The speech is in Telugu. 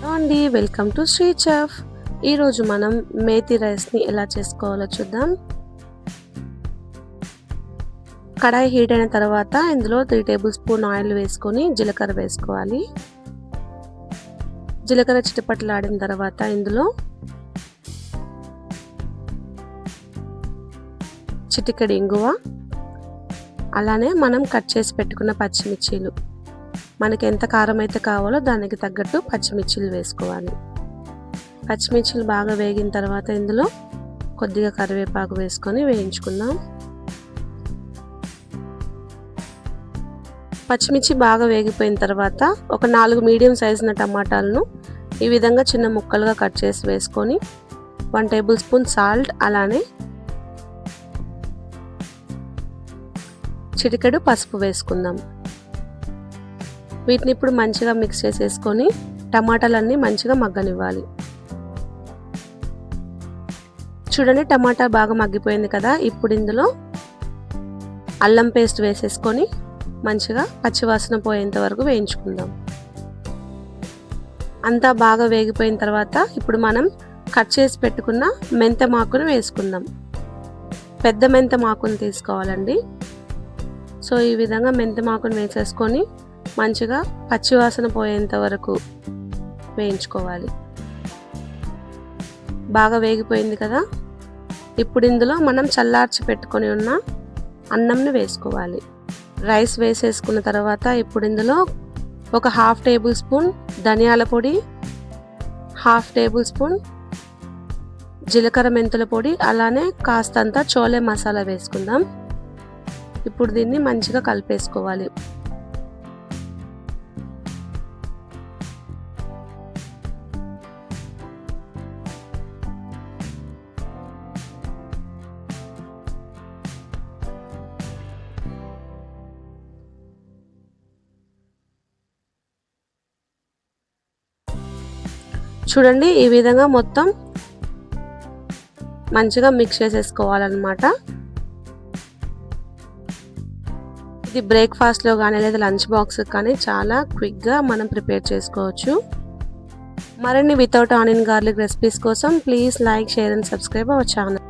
హలో అండి వెల్కమ్ టు శ్రీ చెఫ్. ఈరోజు మనం మేతి రైస్ని ఎలా చేసుకోవాలో చూద్దాం. కడాయి హీట్ అయిన తర్వాత ఇందులో త్రీ టేబుల్ స్పూన్ ఆయిల్ వేసుకొని జీలకర్ర వేసుకోవాలి. జీలకర్ర చిటపట్లాడిన తర్వాత ఇందులో చిటికెడు ఇంగువ. అలానే మనం కట్ చేసి పెట్టుకున్న పచ్చిమిర్చీలు. మనకి ఎంత కారం అయితే కావాలో దానికి తగ్గట్టు పచ్చిమిర్చిలు వేసుకోవాలి. పచ్చిమిర్చిలు బాగా వేగిన తర్వాత ఇందులో కొద్దిగా కరివేపాకు వేసుకొని వేయించుకుందాం. పచ్చిమిర్చి బాగా వేగిపోయిన తర్వాత ఒక నాలుగు మీడియం సైజున టమాటాలను ఈ విధంగా చిన్న ముక్కలుగా కట్ చేసి వేసుకొని వన్ టేబుల్ స్పూన్ సాల్ట్ అలానే చిటికెడు పసుపు వేసుకుందాం. వీటిని ఇప్పుడు మంచిగా మిక్స్ చేసేసుకొని టమాటాలన్నీ మంచిగా మగ్గనివ్వాలి. చూడండి టమాటా బాగా మగ్గిపోయింది కదా ఇప్పుడు ఇందులో అల్లం పేస్ట్ వేసేసుకొని మంచిగా పచ్చివాసన పోయేంత వరకు వేయించుకుందాం. అంతా బాగా వేగిపోయిన తర్వాత ఇప్పుడు మనం కట్ చేసి పెట్టుకున్న మెంత మాకును వేసుకుందాం. పెద్ద మెంతమాకును తీసుకోవాలండి. సో ఈ విధంగా మెంతమాకును వేసేసుకొని మంచిగా పచ్చివాసన పోయేంత వరకు వేయించుకోవాలి. బాగా వేగిపోయింది కదా? ఇప్పుడు ఇందులో మనం చల్లార్చి పెట్టుకొని ఉన్న అన్నంని వేసుకోవాలి. రైస్ వేసేసుకున్న తర్వాత ఇప్పుడు ఇందులో ఒక హాఫ్ టేబుల్ స్పూన్ ధనియాల పొడి హాఫ్ టేబుల్ స్పూన్ జీలకర్ర మెంతుల పొడి అలానే కాస్తంత చోలే మసాలా వేసుకుందాం. ఇప్పుడు దీన్ని మంచిగా కలిపేసుకోవాలి. చూడండి ఈ విధంగా మొత్తం మంచిగా మిక్స్ చేసేసుకోవాలన్నమాట. ఇది బ్రేక్ఫాస్ట్లో కానీ లేదా లంచ్ బాక్స్ కానీ చాలా క్విక్గా మనం ప్రిపేర్ చేసుకోవచ్చు. మరిన్ని వితౌట్ ఆనియన్ గార్లిక్ రెసిపీస్ కోసం please like share and subscribe our channel